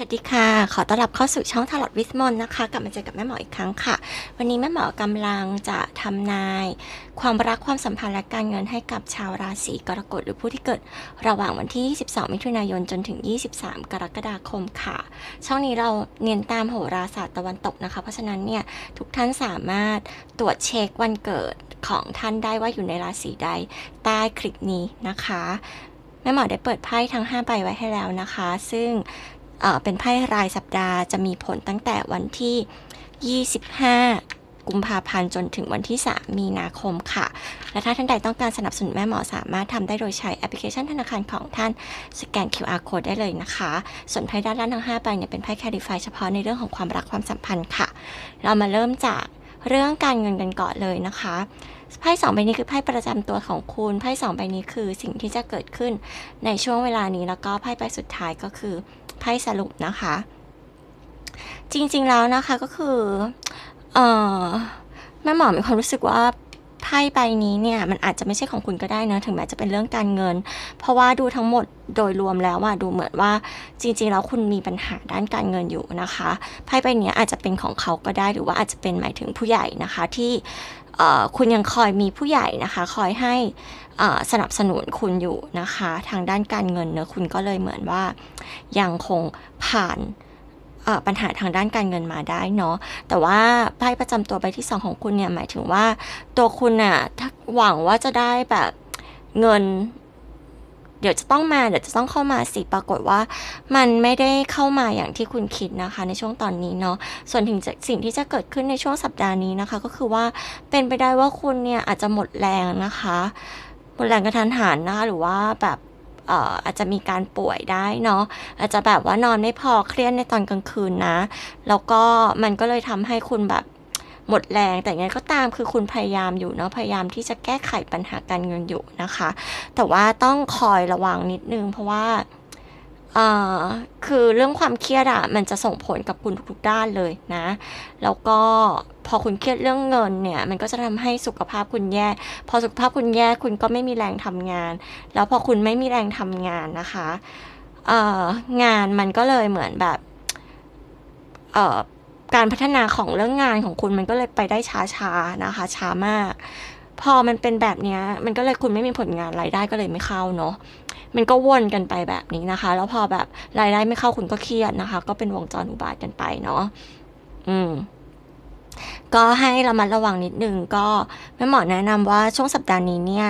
สวัสดีค่ะ ขอต้อนรับเข้าสู่ช่องทาร์ลอตวิสมอนนะคะ กลับมาเจอกับแม่หมออีกครั้งค่ะ วันนี้แม่หมอกำลังจะทำนาย ความรักความสัมพันธ์และการเงินให้กับชาวราศีกรกฎหรือผู้ที่เกิดระหว่างวันที่ 22 มิถุนายนจนถึง 23 กรกฎาคมค่ะ ช่องนี้เราเน้นตามโหราศาสตร์ตะวันตกนะคะ เพราะฉะนั้นเนี่ยทุกท่านสามารถตรวจเช็ควันเกิดของท่านได้ว่าอยู่ในราศีใดใต้คลิปนี้นะคะแม่หมอได้เปิดไพ่ทั้ง 5 ใบไว้ให้แล้วนะคะ ซึ่ง เเป็นไพ่รายสัปดาห์จะมีผลตั้งแต่วันที่ 25 กุมภาพันธ์จนถึงวันที่ 3 มีนาคมค่ะ และถ้าท่านใดต้องการสนับสนุนแม่หมอสามารถทำได้โดยใช้แอปพลิเคชันธนาคารของท่านสแกน QR code ได้เลยนะคะ ส่วนไพ่ด้านล่างทั้ง5ใบเนี่ยเป็นไพ่แคดิฟายเฉพาะในเรื่องของความรักความสัมพันธ์ค่ะ เรามาเริ่มจากเรื่องการเงินกันก่อนเลยนะคะไพ่สองใบนี้คือไพ่ประจำตัวของคุณไพ่สองใบนี้คือสิ่งที่จะเกิดขึ้นในช่วงเวลานี้แล้วก็ไพ่ใบสุดท้ายก็คือ ไพ่สรุปนะคะ จริงๆแล้วนะคะก็คือ เออแม่หมอมีความรู้สึกว่า ไพ่ใบนี้เนี่ยมันอาจจะไม่ใช่ของคุณก็ได้นะถึงแม้จะเป็นเรื่องการเงิน เพราะว่าดูทั้งหมดโดยรวมแล้วอะดูเหมือนว่าจริงๆแล้วคุณมีปัญหาด้านการเงินอยู่นะคะไพ่ใบนี้อาจจะเป็นของเขาก็ได้หรือว่าอาจจะเป็นหมายถึงผู้ใหญ่นะคะที่คุณยังคอยมีผู้ใหญ่นะคะ คอยให้สนับสนุนคุณอยู่นะคะ ทางด้านการเงินเนอะคุณก็เลยเหมือนว่ายังคงผ่าน ปัญหาทางด้านการเงินมาได้เนาะแต่ว่าไพ่ประจำตัวใบที่สองของคุณเนี่ยหมายถึงว่าตัวคุณน่ะถ้าหวังว่าจะได้แบบเงิน เดี๋ยวจะต้องมาเดี๋ยวจะต้องเข้ามาสิปรากฏว่า มันไม่ได้เข้ามาอย่างที่คุณคิดนะคะ ในช่วงตอนนี้เนาะส่วนถึงสิ่งที่จะเกิดขึ้นในช่วงสัปดาห์นี้นะคะ ก็คือว่าเป็นไปได้ว่าคุณเนี่ยอาจจะหมดแรงนะคะหมดแรงกระทันหันนะคะหรือว่าแบบ อาจจะมีการป่วยได้เนาะอาจจะแบบว่านอนไม่พอเครียดในตอนกลางคืนนะ แล้วก็มันก็เลยทำให้คุณแบบหมดแรงแต่ยังไงก็ตามคือคุณพยายามอยู่เนาะพยายามที่จะแก้ไขปัญหาการเงินอยู่นะคะ แต่ว่าต้องคอยระวังนิดนึงเพราะว่า เอ่อคือเรื่องความเครียดอะมันจะส่งผลกับคุณทุกๆด้านเลยนะ แล้วก็พอคุณเครียดเรื่องเงินเนี่ย มันก็จะทำให้สุขภาพคุณแย่ พอสุขภาพคุณแย่คุณก็ไม่มีแรงทำงาน แล้วพอคุณไม่มีแรงทำงานนะคะเอ่องานมันก็เลยเหมือนแบบเอ่อการพัฒนาของเรื่องงานของคุณมันก็เลยไปได้ช้าๆนะคะ ช้ามาก พอมันเป็นแบบเนี้ยมันก็เลยคุณไม่มีผลงานรายได้ก็เลยไม่เข้าเนาะ มันก็วนกันไปแบบนี้นะคะ แล้วพอแบบรายได้ไม่เข้าคุณก็เครียดนะคะ ก็เป็นวงจรอุบาทกันไปเนาะอืมก็ให้ระมัดระวังนิดนึงก็แม่หมอแนะนำว่าช่วงสัปดาห์นี้เนี่ย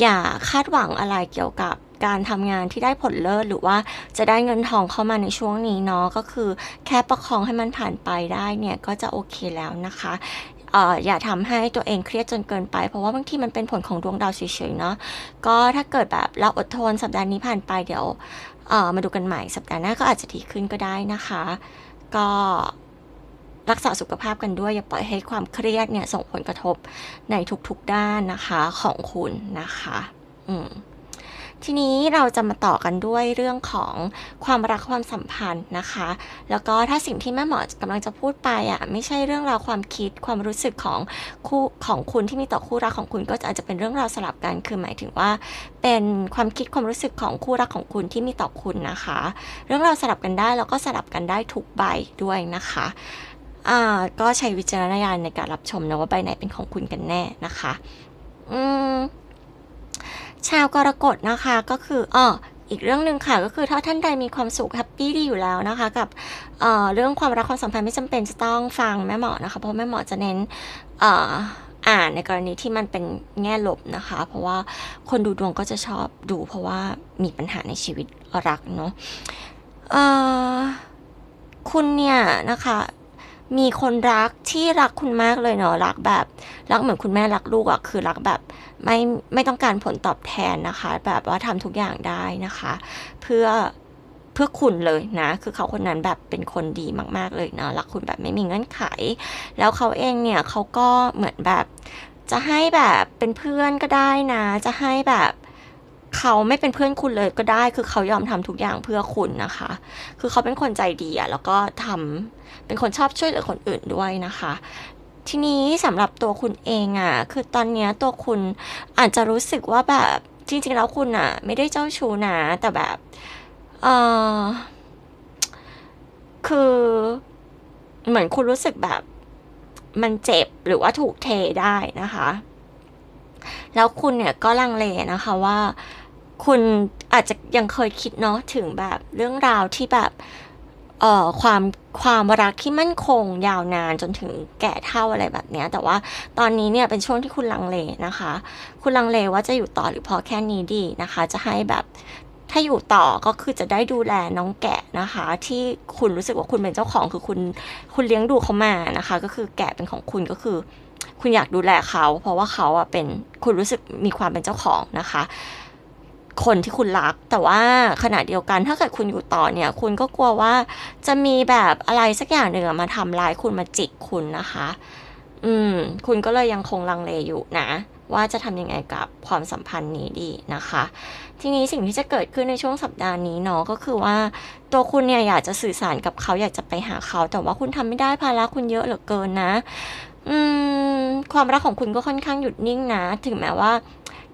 อย่าคาดหวังอะไรเกี่ยวกับการทำงานที่ได้ผลเลิศหรือว่าจะได้เงินทองเข้ามาในช่วงนี้เนาะก็คือแค่ประคองให้มันผ่านไปได้เนี่ยก็จะโอเคแล้วนะคะ อย่าทำให้ตัวเองเครียดจนเกินไป เพราะว่าบางทีมันเป็นผลของดวงดาวเฉยๆเนาะก็ถ้าเกิดแบบเราอดทนสัปดาห์นี้ผ่านไปเดี๋ยวมาดูกันใหม่สัปดาห์หน้าก็อาจจะดีขึ้นก็ได้นะคะ ก็รักษาสุขภาพกันด้วย อย่าปล่อยให้ความเครียดเนี่ยส่งผลกระทบในทุกๆด้านนะคะของคุณนะคะ อืม ทีนี้เราจะมาต่อกันด้วยเรื่องของความรักความสัมพันธ์นะคะ แล้วก็ถ้าสิ่งที่แม่หมอกำลังจะพูดไปอะไม่ใช่เรื่องราวความคิดความรู้สึกของคู่ของคุณที่มีต่อคู่รักของคุณก็อาจจะเป็นเรื่องราวสลับกันคือหมายถึงว่า เป็นความคิดความรู้สึกของคู่รักของคุณที่มีต่อคุณนะคะ เรื่องราวสลับกันได้แล้วก็สลับกันได้ทุกใบด้วยนะคะอ่าก็ใช้วิจารณญาณในการรับชมนะว่าใบไหนเป็นของคุณกันแน่นะคะ อืม ชาวกรกฎนะคะก็คืออ้ออีกเรื่องหนึ่งค่ะก็คือถ้าท่านใดมีความสุขแฮปปี้ดีอยู่แล้วนะคะ กับเอ่อเรื่องความรักความสัมพันธ์ไม่จำเป็นจะต้องฟังแม่หมอนะคะ เพราะแม่หมอจะเน้นอ่ออ่านในกรณีที่มันเป็นแง่ลบนะคะ เพราะว่าคนดูดวงก็จะชอบดู เพราะว่ามีปัญหาในชีวิตรักเนาะคุณเนี่ยนะคะ มีคนรักที่รักคุณมากเลยเนาะรักแบบ รักเหมือนคุณแม่รักลูกอะคือรักแบบไม่ไม่ต้องการผลตอบแทนนะคะ แบบว่าทำทุกอย่างได้นะคะ เพื่อเพื่อคุณเลยนะ คือเขาคนนั้นแบบเป็นคนดีมาก ๆเลยเนาะรักคุณแบบไม่มีเงื่อนไข แล้วเขาเองเนี่ยเขาก็เหมือนแบบ จะให้แบบเป็นเพื่อนก็ได้นะ จะให้แบบ เขาไม่เป็นเพื่อนคุณเลยก็ได้ คือเขายอมทำทุกอย่างเพื่อคุณนะคะ คือเขาเป็นคนใจดีอะแล้วก็ทำเป็นคนชอบช่วยเหลือคนอื่นด้วยนะคะ ทีนี้สำหรับตัวคุณเองอะคือตอนเนี้ยตัวคุณอาจจะรู้สึกว่าแบบจริงๆแล้วคุณอะไม่ได้เจ้าชู้นะ แต่แบบเออคือเหมือนคุณรู้สึกแบบมันเจ็บหรือว่าถูกเทได้นะคะ แล้วคุณเนี่ยก็ลังเลนะคะว่า คุณอาจจะยังเคยคิดเนาะถึงแบบเรื่องราวที่แบบเอ่อความความรักที่มั่นคงยาวนานจนถึงแก่เท่าอะไรแบบเนี้ยแต่ว่าตอนนี้เนี่ยเป็นช่วงที่คุณลังเลนะคะ คุณลังเลว่าจะอยู่ต่อหรือพอแค่นี้ดีนะคะ จะให้แบบถ้าอยู่ต่อก็คือจะได้ดูแลน้องแกะนะคะ ที่คุณรู้สึกว่าคุณเป็นเจ้าของคือคุณคุณเลี้ยงดูเขามานะคะ ก็คือแกะเป็นของคุณก็คือ คุณอยากดูแลเขา เพราะว่าเขาอะเป็นคุณรู้สึกมีความเป็นเจ้าของนะคะ คนที่คุณรัก แต่ว่าขณะเดียวกันถ้าเกิดคุณอยู่ต่อเนี่ย คุณก็กลัวว่าจะมีแบบอะไรสักอย่างหนึ่งมาทำร้ายคุณมาจิกคุณนะคะ อืม คุณก็เลยยังคงลังเลอยู่นะ ว่าจะทำยังไงกับความสัมพันธ์นี้ดีนะคะ ทีนี้สิ่งที่จะเกิดขึ้นในช่วงสัปดาห์นี้เนาะก็คือว่า ตัวคุณเนี่ยอยากจะสื่อสารกับเขาอยากจะไปหาเขา แต่ว่าคุณทำไม่ได้ภาระคุณเยอะเหลือเกินนะ อืม ความรักของคุณก็ค่อนข้างหยุดนิ่งนะ ถึงแม้ว่า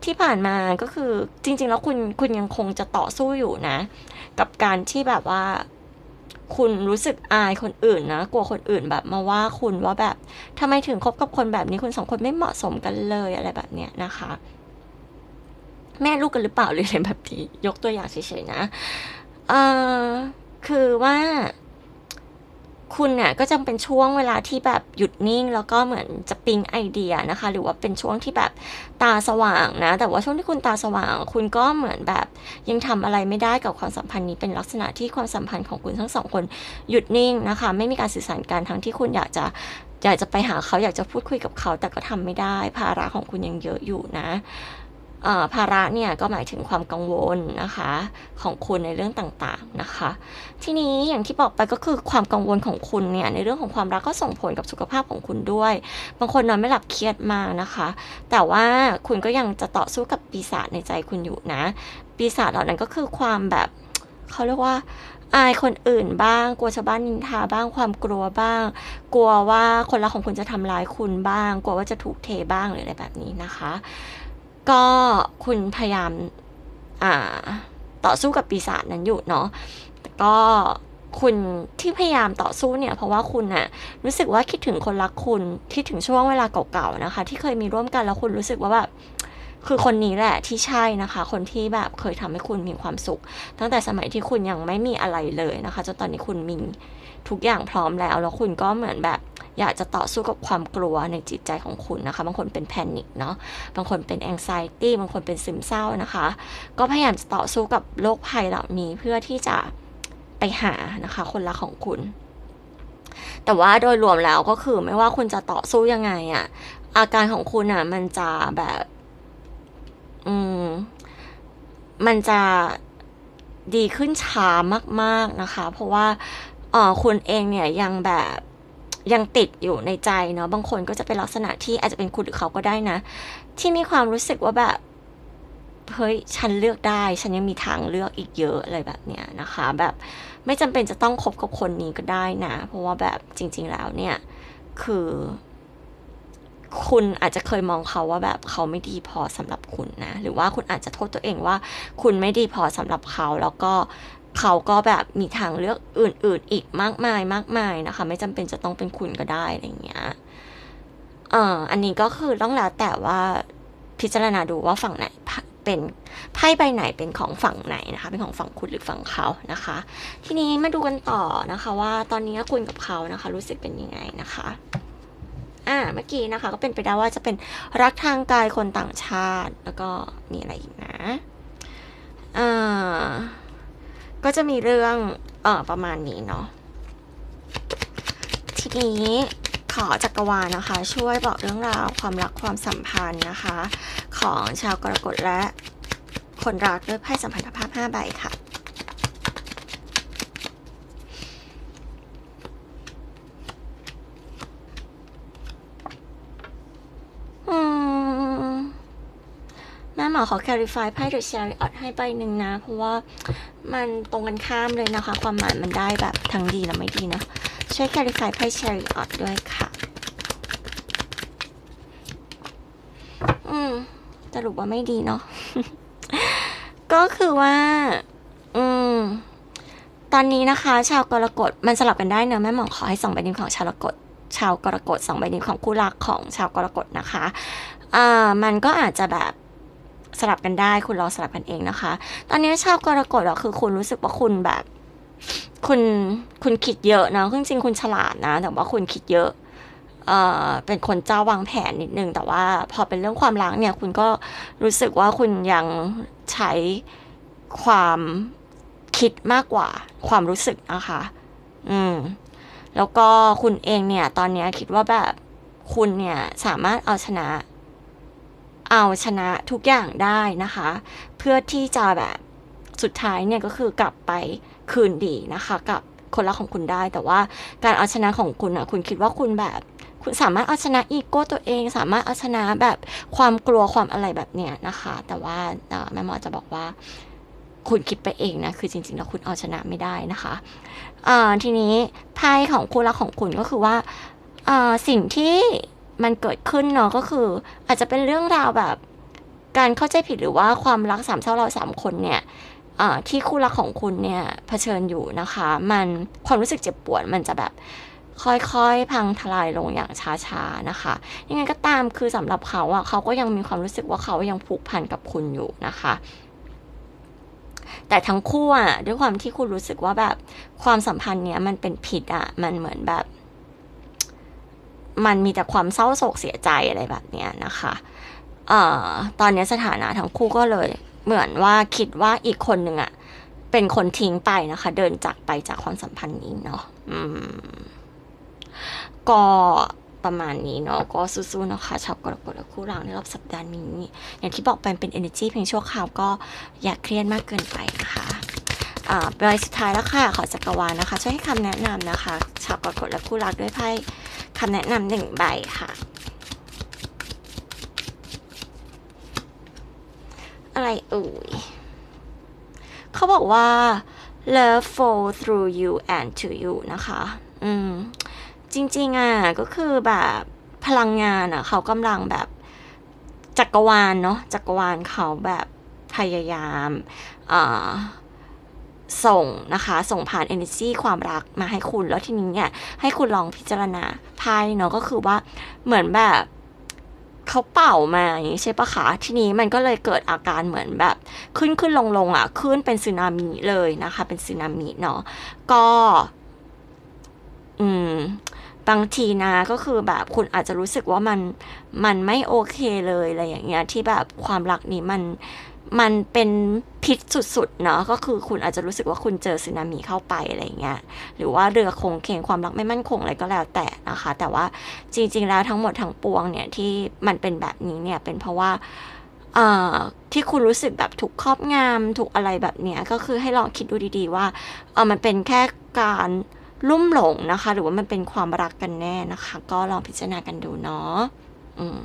ที่ผ่านมาก็คือจริง ๆ แล้วคุณคุณยังคงจะต่อสู้อยู่นะ กับการที่แบบว่า คุณรู้สึกอายคนอื่นนะกลัวคนอื่นแบบมาว่าคุณว่าแบบทำไมถึงคบกับคนแบบนี้คุณสองคนไม่เหมาะสมกันเลยอะไรแบบเนี้ยนะคะ แม่ลูกกันหรือเปล่าหรืออะไรแบบนี้ยกตัวอย่างเฉยๆนะเออคือว่า คุณเนี่ยก็จะเป็นช่วงเวลาที่แบบหยุดนิ่ง แล้วก็เหมือนจะปิ๊งไอเดียนะคะ หรือว่าเป็นช่วงที่แบบตาสว่างนะ แต่ว่าช่วงที่คุณตาสว่าง คุณก็เหมือนแบบยังทำอะไรไม่ได้กับความสัมพันธ์นี้เป็นลักษณะที่ความสัมพันธ์ของคุณทั้งสองคนหยุดนิ่งนะคะ ไม่มีการสื่อสารกันทั้งที่คุณอยากจะอยากจะไปหาเขาอยากจะพูดคุยกับเขาแต่ก็ทำไม่ได้ ภาระของคุณยังเยอะอยู่นะ ภาระเนี่ยก็หมายถึงความกังวลนะคะของคุณในเรื่องต่างๆนะคะ ทีนี้อย่างที่บอกไปก็คือความกังวลของคุณเนี่ยในเรื่องของความรักก็ส่งผลกับสุขภาพของคุณด้วย บางคนนอนไม่หลับเครียดมากนะคะ แต่ว่าคุณก็ยังจะต่อสู้กับปีศาจในใจคุณอยู่นะ ปีศาจเหล่านั้นก็คือความแบบเขาเรียกว่าอายคนอื่นบ้าง กลัวชาวบ้านนินทาบ้างความกลัวบ้าง กลัวว่าคนรักของคุณจะทำร้ายคุณบ้าง กลัวว่าจะถูกเทบ้างหรืออะไรแบบนี้นะคะ ก็คุณพยายามอ่าต่อสู้กับปีศาจนั้นอยู่เนาะแต่ก็คุณที่พยายามต่อสู้เนี่ย เพราะว่าคุณน่ะรู้สึกว่าคิดถึงคนรักคุณคิดถึงช่วงเวลาเก่าๆนะคะ ที่เคยมีร่วมกันแล้วคุณรู้สึกว่าแบบ คือคนนี้แหละที่ใช่นะคะ คนที่แบบเคยทำให้คุณมีความสุข ตั้งแต่สมัยที่คุณยังไม่มีอะไรเลยนะคะจนตอนนี้คุณมีทุกอย่างพร้อมแล้ว แล้วคุณก็เหมือนแบบอยากจะต่อสู้กับความกลัวในจิตใจของคุณนะคะ บางคนเป็นแพนิคเนาะ บางคนเป็นแองไซตี้ บางคนเป็นซึมเศร้านะคะ ก็พยายามจะต่อสู้กับโรคภัยเหล่านี้เพื่อที่จะไปหานะคะ คนรักของคุณ แต่ว่าโดยรวมแล้วก็คือไม่ว่าคุณจะต่อสู้ยังไงอะอาการของคุณอะมันจะแบบ อืม มันจะดีขึ้นช้ามากๆนะคะ เพราะว่าเออคุณเองเนี่ยยังแบบยังติดอยู่ในใจเนาะบางคนก็จะเป็นลักษณะที่อาจจะเป็นคุณหรือเขาก็ได้นะ ที่มีความรู้สึกว่าแบบเฮ้ยฉันเลือกได้ ฉันยังมีทางเลือกอีกเยอะอะไรแบบเนี้ยนะคะ แบบไม่จำเป็นจะต้องคบกับคนนี้ก็ได้นะ เพราะว่าแบบจริง ๆแล้วเนี่ย คือ คุณอาจจะเคยมองเขาว่าแบบเขาไม่ดีพอสำหรับคุณนะ หรือว่าคุณอาจจะโทษตัวเองว่า คุณไม่ดีพอสำหรับเขาแล้วก็เขาก็แบบมีทางเลือกอื่น ๆ อีกมากมายมากมายนะคะ ไม่จำเป็นจะต้องเป็นคุณก็ได้อะไรเงี้ยเอ่ออันนี้ก็คือต้องแล้วแต่ว่าพิจารณาดูว่าฝั่งไหนเป็นไพ่ใบไหนเป็นของฝั่งไหนนะคะ เป็นของฝั่งคุณหรือฝั่งเขานะคะ ทีนี้มาดูกันต่อนะคะ ว่าตอนนี้คุณกับเขานะคะ รู้สึกเป็นยังไงนะคะ อ่าเมื่อกี้นะคะก็เป็นไปได้ว่าจะเป็นรักทางกายคนต่างชาติ แล้วก็มีอะไรอีกนะอ่าก็จะมีเรื่องเออประมาณนี้เนาะทีนี้ขอจักรวาลนะคะ ช่วยบอกเรื่องราวความรักความสัมพันธ์นะคะ ของชาวกรกฎและคนรักด้วยไพ่สัมพันธภาพ 5 ใบค่ะ อืมแม่หมอ ขอ clarify ไพ่ The Chariot ให้ใบหนึ่งนะ เพราะว่ามันตรงกันข้ามเลยนะคะ ความหมายมันได้แบบทั้งดีและไม่ดีนะ ช่วย clarify ไพ่ Chariot ด้วยค่ะ อืมสรุปว่าไม่ดีเนาะ ก็คือว่า อืม ตอนนี้นะคะ ชาวกรกฎมันสลับกันได้เนอะแม่หมอขอให้ส่องใบนิ้วของชาวกรกฎชาวกรกฎสองใบนิ้วของคู่รักของชาวกรกฎนะคะอ่ามันก็อาจจะแบบ สลับกันได้ คุณลองสลับกันเองนะคะ ตอนนี้ชาวกรกฎอะคือคุณรู้สึกว่าคุณแบบ คุณคุณคิดเยอะนะจริงๆคุณฉลาดนะ แต่ว่าคุณคิดเยอะเอ่อเป็นคนเจ้าวางแผนนิดนึง แต่ว่าพอเป็นเรื่องความรักเนี่ย คุณก็รู้สึกว่าคุณยังใช้ความคิดมากกว่าความรู้สึกนะคะ อืม แล้วก็คุณเองเนี่ย ตอนนี้คิดว่าแบบคุณเนี่ยสามารถเอาชนะ เอาชนะทุกอย่างได้นะคะ เพื่อที่จะแบบสุดท้ายเนี่ยก็คือกลับไปคืนดีนะคะ กับคนรักของคุณได้ แต่ว่าการเอาชนะของคุณอะคุณคิดว่าคุณแบบคุณสามารถเอาชนะอีโก้ตัวเอง สามารถเอาชนะแบบความกลัวความอะไรแบบเนี้ยนะคะ แต่ว่าแม่หมอจะบอกว่าคุณคิดไปเองนะ คือจริงๆ แล้วคุณเอาชนะไม่ได้นะคะอ่าทีนี้ไพ่ของคู่รักของคุณก็คือว่าอ่าสิ่งที่ มันเกิดขึ้นเนาะก็คือ อาจจะเป็นเรื่องราวแบบ การเข้าใจผิดหรือว่าความรักสามเศร้าเราสามคนเนี่ยที่คู่รักของคุณเนี่ยเผชิญอยู่นะคะ มันความรู้สึกเจ็บปวดมันจะแบบค่อยๆ พังทลายลงอย่างช้าๆนะคะ ยังไงก็ตามคือสำหรับเขาอะเขาก็ยังมีความรู้สึกว่าเขายังผูกพันกับคุณอยู่นะคะ แต่ทั้งคู่อะด้วยความที่คุณรู้สึกว่าแบบความสัมพันธ์เนี้ยมันเป็นผิดอะมันเหมือนแบบ มันมีแต่ความเศร้าโศกเสียใจอะไรแบบเนี้ยนะคะเอ่อตอนนี้สถานะทั้งคู่ก็เลยเหมือนว่าคิดว่าอีกคนหนึ่งอะเป็นคนทิ้งไปนะคะ เดินจากไปจากความสัมพันธ์นี้เนาะอืม ก็ประมาณนี้เนาะก็สู้ๆนะคะชาวกรกฎและคู่รักในรอบสัปดาห์นี้ อย่างที่บอกไปเป็น energy เพียงชั่วคราวก็อย่าเครียดมากเกินไปนะคะอ่าใบสุดท้ายแล้วค่ะ ขอจักรวาลนะคะ ช่วยให้คำแนะนำนะคะ ชาวกรกฎและคู่รักด้วยไพ่ คำแนะนำหนึ่งใบค่ะ อะไรเอ่ยเขาบอกว่า love flow through you and to you นะคะ อืม จริง ๆ อะ ก็คือแบบพลังงานอะ เขากำลังแบบจักรวาลเนาะจักรวาลเขาแบบพยายามอ่า ส่งนะคะ ส่งผ่าน energy ความรักมาให้คุณ แล้วทีนี้เนี่ย ให้คุณลองพิจารณาไพ่เนาะก็คือว่าเหมือนแบบเขาเป่ามาอย่างนี้ใช่ปะคะ ทีนี้มันก็เลยเกิดอาการเหมือนแบบ ขึ้นขึ้นลงลงอะ ขึ้นเป็นสึนามิเลยนะคะ เป็นสึนามิเนาะก็ อืมบางทีนะก็คือแบบคุณอาจจะรู้สึกว่ามันมันไม่โอเคเลยอะไรอย่างเงี้ยที่แบบความรักนี้มัน มันเป็นพิษสุดๆเนาะก็คือคุณอาจจะรู้สึกว่าคุณเจอสึนามิเข้าไปอะไรเงี้ยหรือว่าเรือคงเคงความรักไม่มั่นคงอะไรก็แล้วแต่นะคะ แต่ว่าจริง ๆ แล้วทั้งหมดทั้งปวงเนี่ยที่มันเป็นแบบนี้เนี่ยเป็นเพราะว่าเอ่อที่คุณรู้สึกแบบถูกครอบงำถูกอะไรแบบเนี้ยก็คือให้ลองคิดดูดีๆ ว่าเออมันเป็นแค่การลุ่มหลงนะคะ หรือว่ามันเป็นความรักกันแน่นะคะ ก็ลองพิจารณากันดูเนาะอืม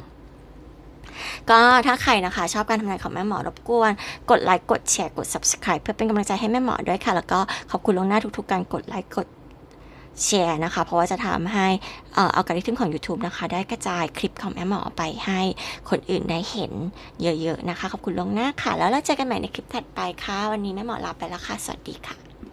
ก็ถ้าใครนะคะชอบการทำงานของแม่หมอรบกวน กดไลค์กดแชร์กด subscribe เพื่อเป็นกำลังใจให้แม่หมอด้วยค่ะ แล้วก็ขอบคุณลงหน้าทุกๆการกดไลค์กดแชร์นะคะ เพราะว่าจะทำให้เอ่ออัลกอริทึมของ YouTube นะคะ ได้กระจายคลิปของแม่หมอไปให้คนอื่นได้เห็นเยอะๆนะคะ ขอบคุณลงหน้าค่ะ แล้วเราเจอกันใหม่ในคลิปถัดไปค่ะ วันนี้แม่หมอลาไปแล้วค่ะ สวัสดีค่ะ